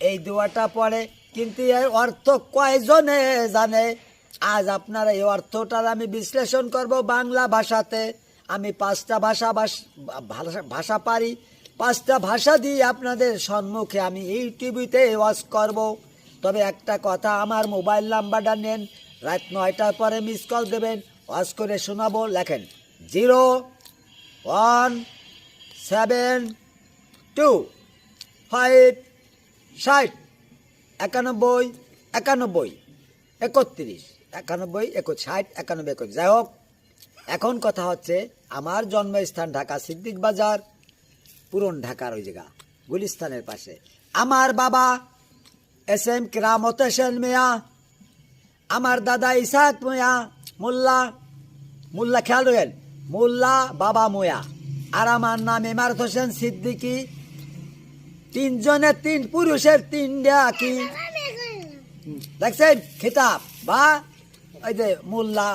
এই দোয়াটা পড়ে, কিন্তু এর অর্থ কয়জনে জানে? আজ আপনারা এই অর্থটার আমি বিশ্লেষণ করব বাংলা ভাষাতে। আমি পাঁচটা ভাষা ভাষ- পারি। পাঁচটা ভাষা দিয়ে আপনাদের সম্মুখে আমি এই টিভিতে ওয়াজ করব। তবে একটা কথা, আমার মোবাইল নাম্বারটা নেন। রাত নয়টার পরে মিস কল দেবেন। ওয়াজ করে শোনাবো। লেখেন, zero one seven two five ষাট, একানব্বই একানব্বই, একত্রিশ, একানব্বই একো ষাট, একানব্বই একত্রিশ যাই হোক, এখন কথা হচ্ছে আমার জন্মস্থান ঢাকা সিদ্দিক বাজার, পুরন ঢাকার ওই জায়গা, গুলিস্তানের পাশে। আমার বাবা এস এম কেরামত হোসেন মিয়া, আমার দাদা ইসাক মিয়া, মোল্লা মোল্লা খেয়াল রাখেন মোল্লা বাবা মোয়া। আর আমার নাম ইমারত হোসেন সিদ্দিকি তিনজনের তিন পুরুষের তিন কি দেখছেন? খিতাব, বা ওই যে মোল্লা,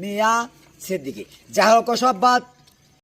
মিয়া সেদিকে যা হোক, সব বাদ।